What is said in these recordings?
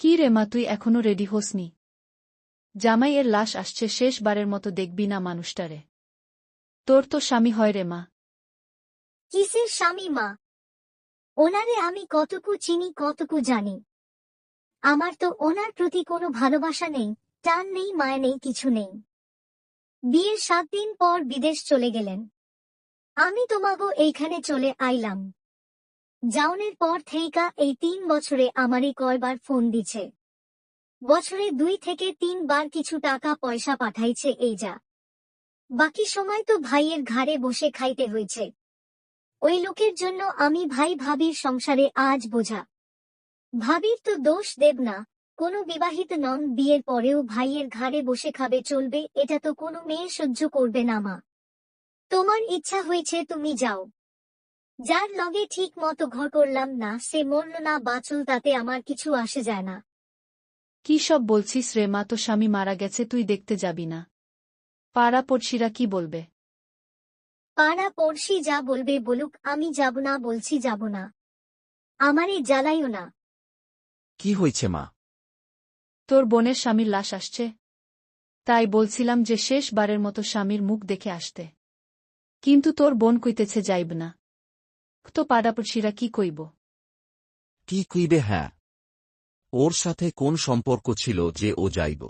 কি রে মা, তুই এখনও রেডি হোসনি? জামাইয়ের লাশ আসছে, শেষবারের মতো দেখবি না মানুষটারে। তোর তো স্বামী হয় রে মা। কিসের স্বামী মা? ওনারে আমি কতকু চিনি, কতকু জানি। আমার তো ওনার প্রতি কোনো ভালোবাসা নেই, টান নেই, মায়া নেই, কিছু নেই। বিয়ের সাত দিন পর বিদেশ চলে গেলেন। আমি তোমাগো এইখানে চলে আইলাম। যাওনের পর থেইকা এই তিন বছরে আমারই কয়বার ফোন দিছে। বছরে দুই থেকে তিনবার কিছু টাকা পয়সা পাঠাইছে এই যা। বাকি সময় তো ভাইয়ের ঘাড়ে বসে খাইতে হয়েছে ওই লোকের জন্য আমি ভাই ভাবির সংসারে আজ বোঝা। ভাবির তো দোষ দেব না, কোনো বিবাহিত নন বিয়ের পরেও ভাইয়ের ঘাড়ে বসে খাবে চলবে, এটা তো কোনো মেয়ে সহ্য করবে না মা। তোমার ইচ্ছা হয়েছে তুমি যাও। যার লগে ঠিক মতো ঘর করলাম না সে মরল না বাঁচল তাতে আমার কিছু আসে যায় না। কি সব বলছিস রে মা তো স্বামী মারা গেছে তুই দেখতে যাবি না। পাড়া পড়শিরা কি বলবে? পাড়া পড়শি যা বলবে বলুক আমি যাব না বলছি যাব না। আমারে জ্বালাইও না। কি হয়েছে মা? তোর বোনের স্বামীর লাশ আসছে। তাই বলছিলাম যে শেষবারের মতো স্বামীর মুখ দেখে আসতে। কিন্তু তোর বোন কইতেছে যাইব না। তো পাড়াপড়শিরা কি কইব কি কইবে হ্যাঁ ওর সাথে কোন সম্পর্ক ছিল যে ও যাইব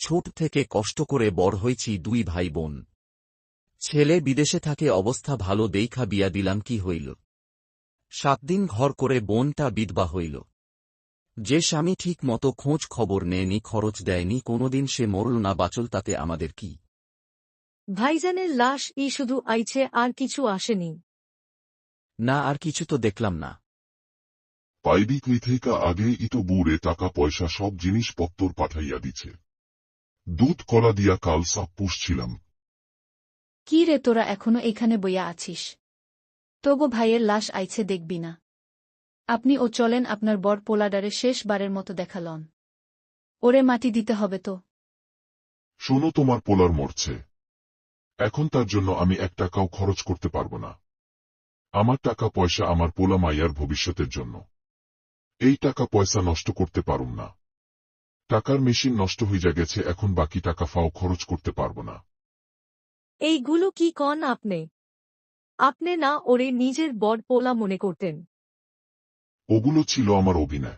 ছোট থেকে কষ্ট করে বড় হয়েছি দুই ভাই বোন ছেলে বিদেশে থাকে অবস্থা ভালো দেইখা বিয়া দিলাম কি হইল সাত দিন ঘর করে বোনটা বিধবা হইল যে স্বামী ঠিক মতো খোঁজ খবর নেয়নি খরচ দেয়নি কোনোদিন সে মরল না বাঁচল তাতে আমাদের কি ভাইজানের লাশ ই শুধু আইছে আর কিছু আসেনি না আর কিছু তো দেখলাম না। পাইবি তুই থেকে আগে ইতো বুড়ে টাকা পয়সা সব জিনিসপত্তর পাঠাইয়া দিছে। দুধ কলা দিয়া কাল সাপ পুষছিলাম। কি রে তোরা এখনও এখানে বইয়া আছিস? তবু ভাইয়ের লাশ আইছে দেখবি না। আপনি ও চলেন আপনার বর পোলাডারে শেষবারের মতো দেখালন ওরে মাটি দিতে হবে তো। শোনো তোমার পোলার মরছে। এখন তার জন্য আমি এক টাকাও খরচ করতে পারব না। আমার টাকা পয়সা আমার পোলা মাইয়ার ভবিষ্যতের জন্য। এই টাকা পয়সা নষ্ট করতে পারুম না। টাকার মেশিন নষ্ট হইয়া গেছে এখন বাকি টাকা ফাও খরচ করতে পারব না। এইগুলো কি কন আপনি? আপনি না ওরে নিজের বড় পোলা মনে করতেন। ওগুলো ছিল আমার অভিনয়।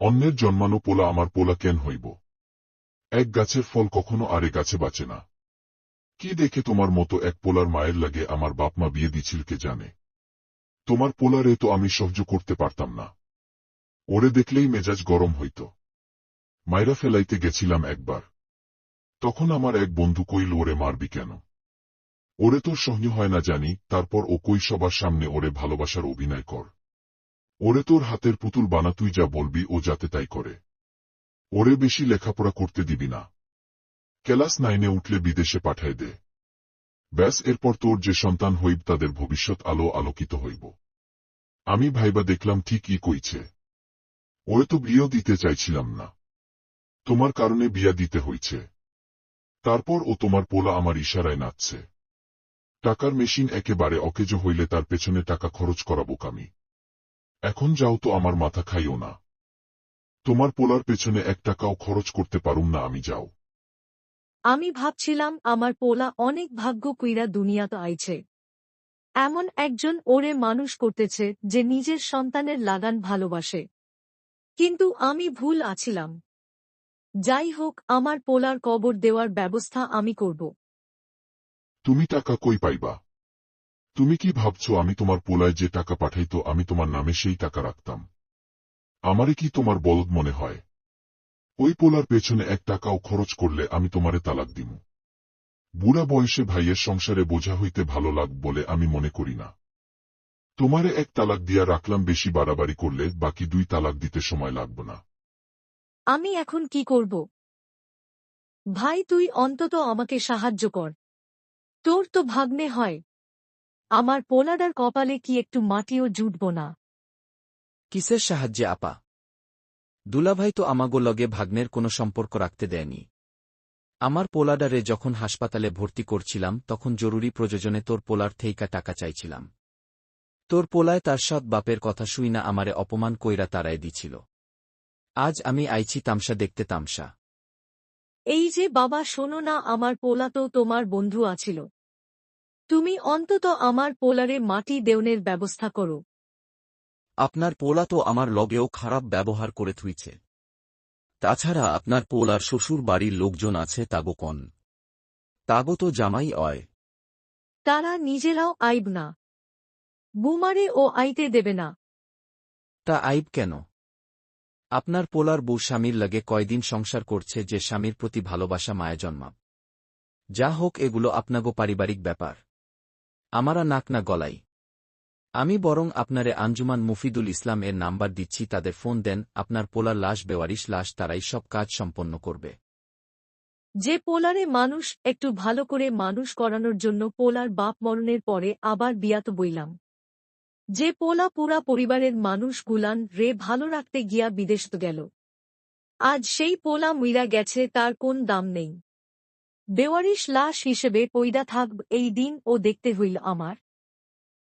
অন্যের জন্মানো পোলা আমার পোলা কেন হইব? এক গাছের ফল কখনো আরে গাছে বাঁচে না। কি দেখে তোমার মতো এক পোলার মায়ের লাগে আমার বাপমা বিয়ে দিছিল কে জানে? তোমার পোলারে তো আমি সহ্য করতে পারতাম না। ওরে দেখলেই মেজাজ গরম হইত। মাইরা ফেলাইতে গেছিলাম একবার। তখন আমার এক বন্ধু কইল, ওরে মারবি কেন? ওরে তোর সহ্য হয় না জানি, তারপর ও কই সবার সামনে ওরে ভালোবাসার অভিনয় কর। ওরে তোর হাতের পুতুল বানা, তুই যা বলবি, ও যাতে তাই করে। ওরে বেশি লেখাপড়া করতে দিবি না। ক্লাস নাইনে উঠলে বিদেশে পাঠায় দে। ব্যাস, এরপর তোর যে সন্তান হইব, তাদের ভবিষ্যৎ আলো আলোকিত হইব। আমি ভাইবা দেখলাম ঠিকই কইছে। ওরে তো বিয়েও দিতে চাইছিলাম না। তোমার কারণে বিয়া দিতে হইছে। তারপর ও তোমার পোলা আমার ইশারায় নাচছে। টাকার মেশিন একেবারে অকেজো হইলে তার পেছনে টাকা খরচ করাবো কামি। এখন যাও তো আমার মাথা খাইও না। তোমার পোলার পেছনে এক টাকাও খরচ করতে পারুম না আমি যাও। আমি ভাবছিলাম আমার পোলা অনেক ভাগ্য কুইরা দুনিয়াতে আইছে। এমন একজন ওরে মানুষ করতেছে যে নিজের সন্তানের লাগান ভালোবাসে। কিন্তু আমি ভুল আছিলাম। যাই হোক, আমার পোলার কবর দেওয়ার ব্যবস্থা আমি করব। তুমি টাকা কই পাইবা? তুমি কি ভাবছ আমি তোমার পোলায় যে টাকা পাঠাইতো আমি তোমার নামে সেই টাকা রাখতাম? আমারে কি তোমার বলদ মনে হয়? ওই পোলার পেছনে এক টাকাও খরচ করলে আমি তোমারে তালাক দিমু। বুড়া বয়সে ভাইয়ের সংসারে বোঝা হইতে ভালো লাগ বলে আমি মনে করি না। তোমারে এক তালাক দিয়া রাখলাম বেশি বাড়াবাড়ি করলে বাকি দুই তালাক দিতে সময় লাগবে না। আমি এখন কি করব? ভাই তুই অন্তত আমাকে সাহায্য কর। তোর তো ভাগ্নে হয়। আমার পোলাদার কপালে কি একটু মাটিও জুটব না। কিসের সাহায্যে আপা? দুলাভাই তো আমাগো লগে ভাগ্নের কোনো সম্পর্ক রাখতে দেয়নি। আমার পোলাডারে যখন হাসপাতালে ভর্তি করছিলাম, তখন জরুরি প্রয়োজনে তোর পোলার থেইকা টাকা চাইছিলাম। তোর পোলায় তার সৎ বাপের কথা শুই না আমারে অপমান কইরা তারায় দিছিল। আজ আমি আইছি তামসা দেখতে তামসা। এই যে বাবা, শোনো না, আমার পোলা তো তোমার বন্ধু আছিল। তুমি অন্তত আমার পোলারে মাটি দেওনের ব্যবস্থা করো। আপনার পোলা তো আমার লগেও খারাপ ব্যবহার করে থুইছে। তাছাড়া আপনার পোলার শ্বশুর বাড়ির লোকজন আছে তাগো কন। তাগো তো জামাই অয়। তারা নিজেরাও আইব না। বুমারে ও আইতে দেবে না। তা আইব কেন? আপনার পোলার বউ স্বামীর লাগে কয়দিন সংসার করছে যে স্বামীর প্রতি ভালোবাসা মায়া জন্মাব। যা হোক এগুলো আপনাগো পারিবারিক ব্যাপার। আমারা নাক না গলাই। আমি বরং আপনারে আঞ্জুমান মুফিদুল ইসলাম এর নাম্বার দিচ্ছি, তাদের ফোন দেন, আপনার পোলার লাশ বেওয়ারিশ লাশ তারাই সব কাজ সম্পন্ন করবে। যে পোলারে মানুষ একটু ভালো করে মানুষ করানোর জন্য পোলার বাপ মরণের পরে আবার বিয়াত বইলাম। যে পোলা পুরা পরিবারের মানুষ গুলান রে ভালো রাখতে গিয়া বিদেশ তো গেল। আজ সেই পোলা মুইরা গেছে, তার কোন দাম নেই। বেওয়ারিশ লাশ হিসেবে পৈদা থাকব এই দিন ও দেখতে হইল আমার।